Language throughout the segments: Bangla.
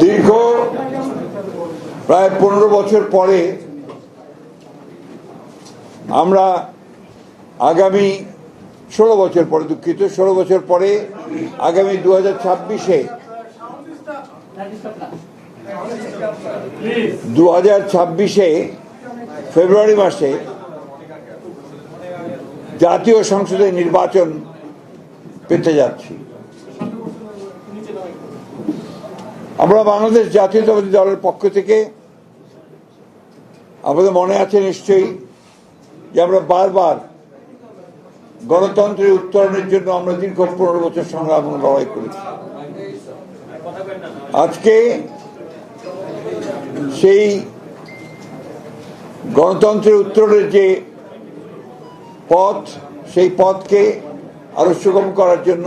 দীর্ঘ প্রায় পনেরো বছর পরে আমরা আগামী ষোলো বছর পরে, দুঃখিত, ষোলো বছর পরে আগামী দু হাজার ছাব্বিশে দু হাজার ছাব্বিশে ফেব্রুয়ারি মাসে জাতীয় সংসদের নির্বাচন পেতে যাচ্ছি। আমরা বাংলাদেশ জাতীয়তাবাদী দলের পক্ষ থেকে আমাদের মনে আছে নিশ্চয়ই যে আমরা বারবার গণতন্ত্রের উত্তরণের জন্য আমরা দীর্ঘ পনেরো বছর সংগ্রাম লড়াই করেছি। আজকে সেই গণতন্ত্রের উত্তরণের যে পথ, সেই পথকে আরও সুগম করার জন্য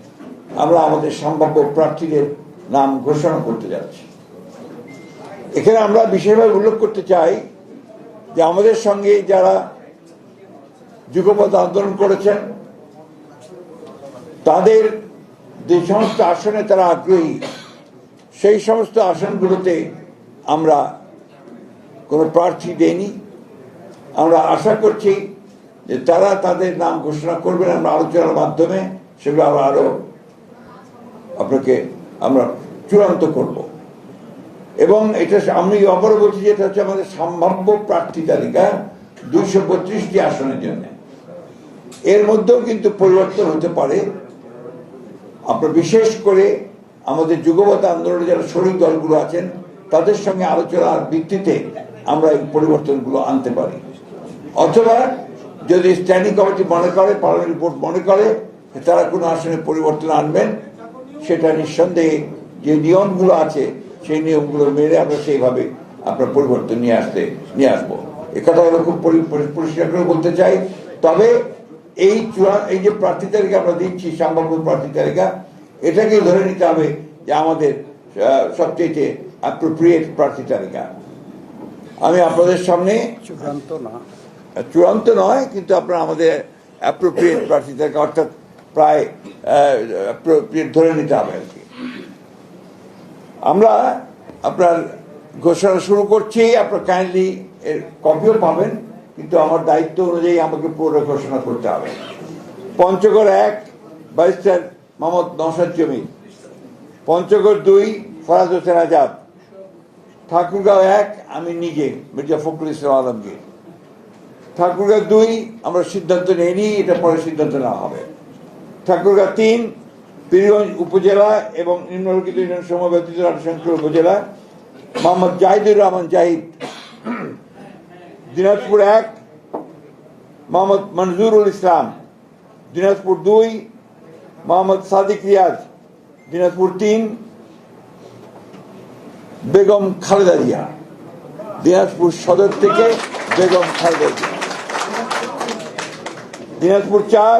আমরা আমাদের সম্ভাব্য প্রার্থীদের নাম ঘোষণা করতে যাচ্ছি। এখানে আমরা বিশেষভাবে উল্লেখ করতে চাই যে আমাদের সঙ্গে যারা যুগপথ আন্দোলন করেছেন, তাদের যে সমস্ত আসনে তারা আগ্রহী, সেই সমস্ত আসনগুলোতে আমরা কোনো প্রার্থী দেইনি। আমরা আশা করছি যে তারা তাদের নাম ঘোষণা করবেন। আমরা আলোচনার মাধ্যমে সেগুলো আমরা আরও আপনাকে আমরা চূড়ান্ত করব। এবং এটা আমি আবারও বলছি যে এটা হচ্ছে আমাদের সম্ভাব্য প্রার্থী তালিকা দুইশো বত্রিশটি আসনের জন্য। এর মধ্যেও কিন্তু পরিবর্তন হতে পারে। আপনার বিশেষ করে আমাদের যুগপথ আন্দোলনে যারা শরিক দলগুলো আছেন, তাদের সঙ্গে আলোচনার ভিত্তিতে আমরা এই পরিবর্তনগুলো আনতে পারি। অথবা যদি স্ট্যান্ডিং কমিটি মনে করে পার্লামেন্ট বোর্ড মনে করে, তারা কোনো আসনে পরিবর্তন আনবেন সেটা নিঃসন্দেহে যে নিয়মগুলো আছে সেই নিয়মগুলো মেনে আমরা সেইভাবে আপনার পরিবর্তন নিয়ে আসতে নিয়ে আসব। এ কথা আমরা খুব পরি- পরি- পরিষ্কার করে বলতে চাই। তবে এই চূড়া এই যে প্রার্থী তালিকা আমরা দিচ্ছি সম্ভাব্য প্রার্থী তালিকা এটাকে ধরে নিতে হবে যে আমাদের সবচেয়ে অ্যাপ্রোপ্রিয়েট প্রার্থী তালিকা। আমি আপনাদের সামনে চূড়ান্ত না। চূড়ান্ত নয় কিন্তু আপনার আমাদের অ্যাপ্রোপ্রিয়েট প্রার্থী তালিকা অর্থাৎ প্রায় ধরে নিতে হবে আর কি। আমরা আপনার ঘোষণা শুরু করছি, আপনার কাইন্ডলি এর কপিও পাবেন, কিন্তু আমার দায়িত্ব অনুযায়ী আমাকে পুরো ঘোষণা করতে হবে। পঞ্চগড় এক ব্যারিস্টার মোহাম্মদ নওশাদ জমি। পঞ্চগড় দুই, ফরাজ হোসেন আজাদ। ঠাকুরগাঁও এক, আমি নিজে, মির্জা ফখরুল ইসলাম আলমগীর। ঠাকুরগাঁও দুই, আমরা সিদ্ধান্ত নেইনি, এটা পরে সিদ্ধান্ত নেওয়া হবে। ঠাকুরগাঁও তিন, পীরগঞ্জ উপজেলা এবং নিম্নলিখিত ইউনিয়ন সময় ব্যতীত রাজশঙ্কর উপজেলা, মোহাম্মদ জাহিদুর রহমান জাহিদ। দিনাজপুর এক, মোহাম্মদ মনজুরুল ইসলাম। দিনাজপুর দুই, মোহাম্মদ সাদিক রিয়াজ। দিনাজপুর তিন, বেগম খালেদা জিয়া। দিনাজপুর সদর থেকে বেগম খালেদা জিয়া। দিনাজপুর চার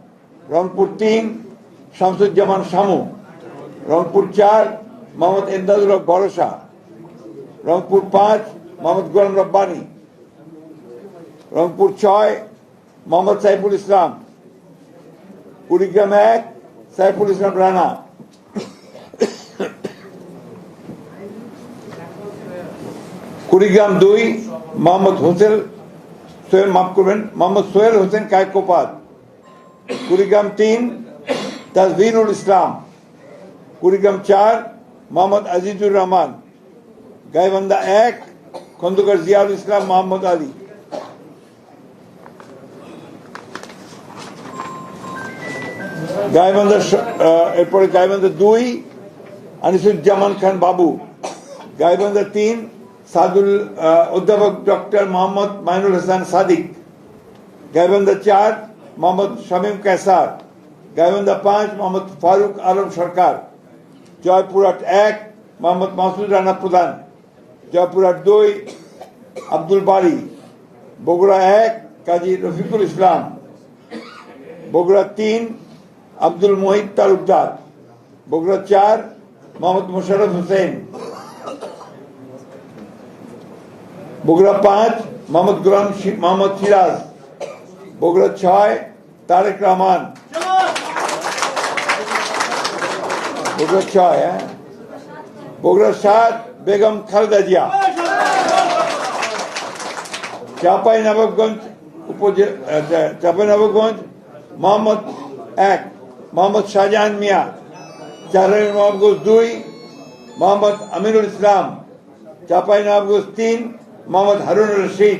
রংপুর তিন, শামসুজ্জামান শামু। রংপুর চার, মোহাম্মদ এমদাদুল ভরসা। রংপুর পাঁচ, মোহাম্মদ গোলাম রব্বানি। রংপুর ছয়, মোহাম্মদ সাইফুল ইসলাম। কুড়িগ্রাম এক, সাইফুল ইসলাম রানা। কুড়িগ্রাম দুই, মোহাম্মদ হোসেন সোহেল, মাফ করবেন, মোহাম্মদ সোহেল হোসেন কায়কোপাত কুড়িগ্রাম তিন তাজভিরুল ইসলাম। কুড়িগ্রাম চার, মোহাম্মদ আজিজুর রহমান। গাইবান্ধা এক, খন্দকার জিয়াউল ইসলাম মোহাম্মদ আলী। গাইবান্ধা এরপরে গাইবান্ধা দুই, আনিসুজ্জামান খান বাবু। গাইবান্ধা তিন, সাদুল অধ্যাপক ডক্টর মোহাম্মদ মাইনুল হাসান সাদিক। গাইবান্ধা চার মোহাম্মদ শামীম কেসার গাইবান্ধা পাঁচ, মোহাম্মদ ফারুক আলম সরকার জয়পুরহাট এক, মোহাম্মদ মাসুদ রানা প্রধান জয়পুরহাট দুই, আব্দুল বাড়ি বগুড়া এক, কাজী রফিকুল ইসলাম, বগুড়া তিন, আব্দুল মোহিত তালুকদার, বগুড়া চার, মোহাম্মদ মোশারফ হোসেন, বগুড়া পাঁচ, মোহাম্মদ গোলাম মোহাম্মদ সিরাজ বগুড়া ছয়, তারেক রহমান। বগুড়া ছয় হ্যাঁ? বগুড়া সাত, বেগম খালেদা জিয়া। চাপাই নবাবগঞ্জ উপজেলা চাপাই নবাবগঞ্জ মোহাম্মদ এক, মোহাম্মদ শাহজাহান মিয়া। চারাই নবাবগঞ্জ দুই, মোহাম্মদ আমিরুল ইসলাম। চাপাই নবাবগঞ্জ তিন, মোহাম্মদ হারুন রশিদ।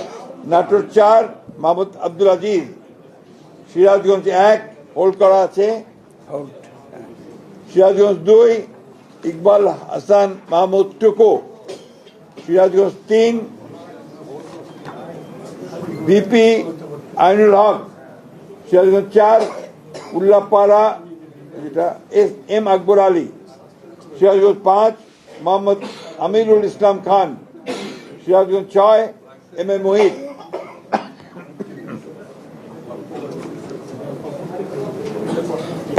নাটোর চার মাহমুদ আব্দুল আজিজ। সিরাজগঞ্জ এক হোল্ড করা আছে। সিরাজগঞ্জ দুই ইকবাল হাসান মাহমুদ টুকু। সিরাজগঞ্জ তিন বিপি আইনুল হক। সিরাজগঞ্জ চার উল্লাপাড়া যেটা এস এম আকবর আলী। সিরাজগঞ্জ পাঁচ মোহাম্মদ আমিরুল ইসলাম খান। সিরাজগঞ্জ ছয় এম এ মোহিত।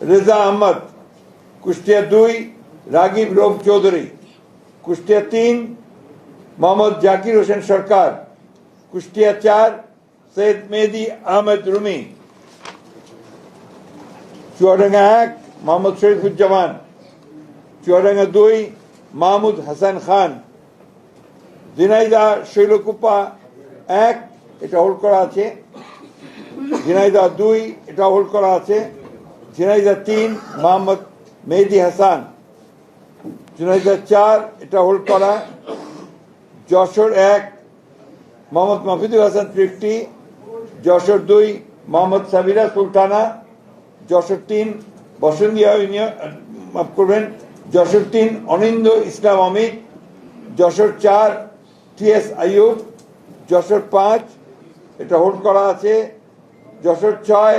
রেজা আহমদ, কুষ্টিয়া দুই, রাগিব রোগ চৌধুরী, কুষ্টিয়া তিন, মোহাম্মদ জাকির হোসেন সরকার, কুষ্টিয়া চার, সৈয়দ মেহেদি আহমেদ রুমি। চুয়াডাঙ্গা এক, মোহাম্মদ শরীফুজ্জামান। চুয়াডাঙ্গা দুই, মাহমুদ হাসান খান। ঝিনাইদা শৈলকুপা এক, এটা হোল্ড করা আছে। ঝিনাইদা দুই, এটা হোল্ড করা আছে। ঝিনাইদা তিন মোহাম্মদ মেহেদি হাসান। ঝিনাইদা চার, এটা হোল্ড করা। যশোর এক, মোহাম্মদ মাফিদুল হাসান তৃপ্তি যশোর দুই, মোহাম্মদ সাবিরা সুলতানা। যশোর তিন বসন্তিয়া ইউনিয়ন, মাফ করবেন। যশোর তিন অনিন্দ ইসলাম অমিত। যশোর চার, টি এস আইয়ুব। যশোর পাঁচ, এটা হোল্ড করা আছে। যশোর ছয়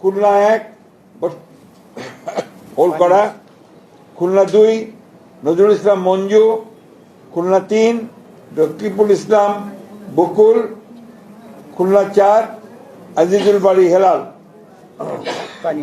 খুলনা এক করা খুলনা দুই, নজরুল ইসলাম মঞ্জু, খুলনা তিন রকিবুল ইসলাম বকুল, খুলনা চার, আজিজুল বাড়ি হেলাল। পানি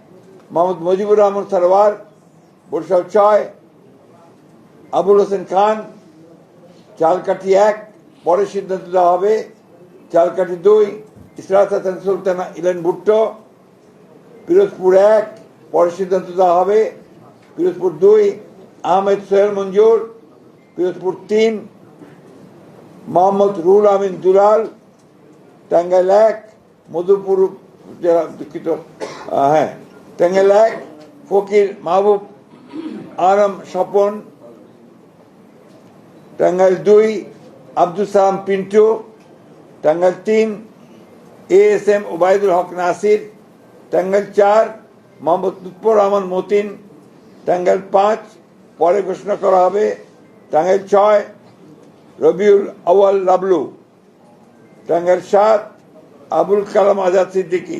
মোহাম্মদ মুজিবুর রহমান সরওয়ার বরিশাল ছয়, আবুল হোসেন খান, চালকাঠি এক, পরে সিদ্ধান্ত দেওয়া হবে চালকাঠি দুই, ইসরাত হাসান সুলতানা ইলেন ভুট্টো, পিরোজপুর এক, পরে সিদ্ধান্ত দেওয়া হবে পিরোজপুর দুই, আহমেদ সোহেল মঞ্জুর, পিরোজপুর তিন, মোহাম্মদ রুল আমিন দুলাল, টাঙ্গাইল এক, মধুপুর জেলা দুঃখিত হ্যাঁ টাঙ্গাইল এক ফকির মাহবুব আরম স্বপন টাঙ্গাইল দুই আব্দুল সালাম পিন্টু টাঙ্গাইল তিন A S M Obaidul Haque Nasir Tangail চার মোহাম্মদ লুৎফর রহমান মতিন টাঙ্গাইল পাঁচ পরে ঘোষণা করা হবে টাঙ্গাইল ছয় রবিউল আওয়াল লাবলু টাঙ্গাইল সাত আবুল কালাম আজাদ সিদ্দিকী।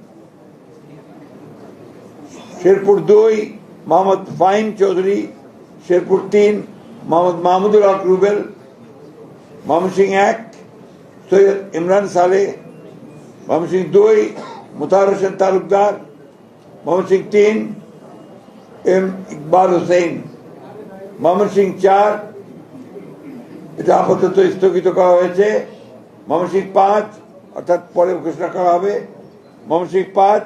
শেরপুর দুই, মোহাম্মদ ফাহিম চৌধুরী, শেরপুর তিন, মোহাম্মদ মাহমুদুল হক রুবেল মোহাম্মদ সিং এক, সৈয়দ ইমরান সালে মোহাম্মদ সিং দুই মুতার হোসেন তালুকদার মোহাম্মদ সিং তিন, এম ইকবাল হোসেন মোহাম্মদ সিং চার, এটা আপাতত স্থগিত করা হয়েছে মোহাম্মদ সিং পাঁচ, অর্থাৎ পরে ঘোষণা করা হবে মোহাম্মদ সিং পাঁচ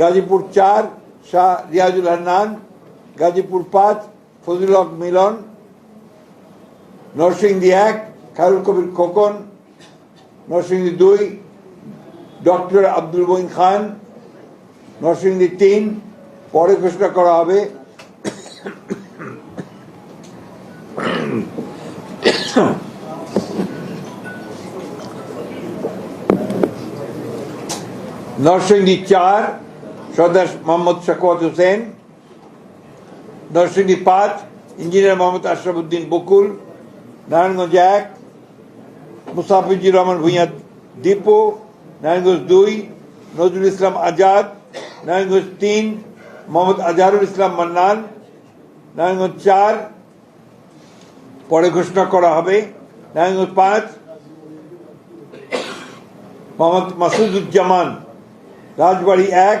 গাজীপুর চার, শাহ রিয়াজুল হান্নান, গাজীপুর পাঁচ, ফজলুল হক মিলন, নরসিংদী এক, খায়রুল কবির খোকন, নরসিংদী দুই, ডক্টর আব্দুল বইন খান, নরসিংদী তিন, পরে ঘোষণা করা হবে। নরসিংদী চার সর্দার মোহাম্মদ শাকওয়াত হোসেন নরসিংদী পাঁচ ইঞ্জিনিয়ার মোহাম্মদ আশরাফুদ্দিন বকুল নারায়ণগঞ্জ এক মুসাফিজুর রহমান ভূঁইয়া দীপু নারায়ণগঞ্জ দুই নজরুল ইসলাম আজাদ নারায়ণগঞ্জ তিন মোহাম্মদ আজহারুল ইসলাম মান্নান নারায়ণগঞ্জ চার পরে ঘোষণা করা হবে। নারায়ণগঞ্জ পাঁচ মোহাম্মদ মাসুদুজ্জামান রাজবাড়ি এক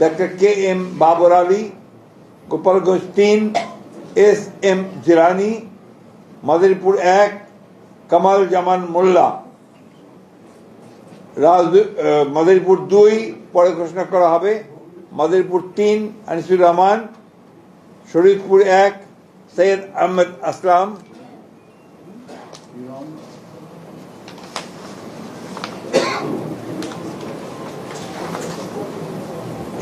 doctor K M Babar Ali Gopalganj তিন এস এম জিরানি মাদারীপুর এক কামাল জামান মোল্লা রাজ মাদারীপুর দুই, পরে ঘোষণা করা হবে। মাদারীপুর তিন আনিসুর রহমান শরীফপুর এক সৈয়দ আহমেদ আসলাম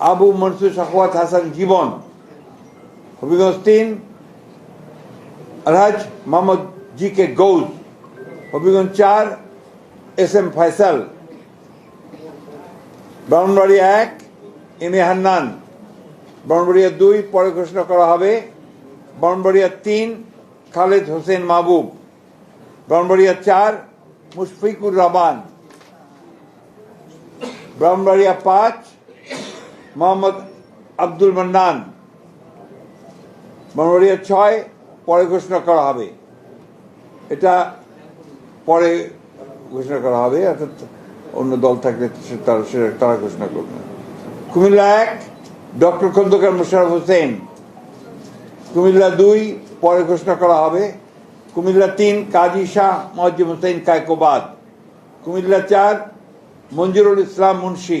আবু মনসুর শাহওয়াত হাসান জীবন, হবিগঞ্জ তিন, আলহাজ মোহাম্মদ জি কে গৌজ হবিগঞ্জ চার, এস এম ফয়সাল। ব্রাহ্মণবাড়ি এক, এম এ হান্নান। ব্রাহ্মণবাড়িয়া দুই, পরে ঘোষণা করা হবে। ব্রাহ্মণবাড়িয়া তিন, খালেদ হোসেন মাহবুব। ব্রাহ্মণবাড়িয়া চার, মুশফিকুর রহমান। ব্রাহ্মণবাড়িয়া পাঁচ মোহাম্মদ আব্দুল মান্নান। ব্রাহ্মণবাড়িয়া ছয়, পরে ঘোষণা করা হবে। এটা পরে ঘোষণা করা হবে, অর্থাৎ অন্য দল থাকলে তারা ঘোষণা করবে। কুমিল্লা এক, ডক্টর খন্দকার মোশারফ হোসেন। কুমিল্লা দুই, পরে ঘোষণা করা হবে। কুমিল্লা তিন, কাজী শাহ মজিব হোসেন কায়কোবাদ। কুমিল্লা চার, মঞ্জুরুল ইসলাম মুন্সি।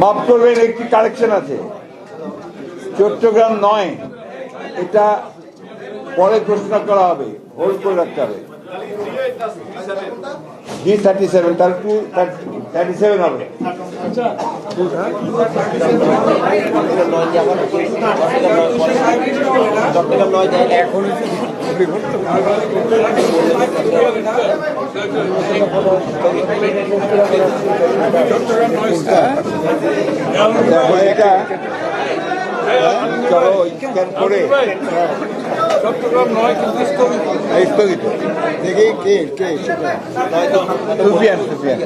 মাফ করবেন, একটি কারেকশন আছে। চট্টগ্রাম নয়। এটা পরে ঘোষণা করা হবে হোল্ড করে রাখতে হবে। জি থার্টি সেভেন তার টু থার্টি সেভেন হবে। এটা চলো স্ক্যান করে। চট্টগ্রাম নয় কিন্তু স্থগিত এই স্থগিত দেখি কে কে সুফিয়ান সুফিয়ান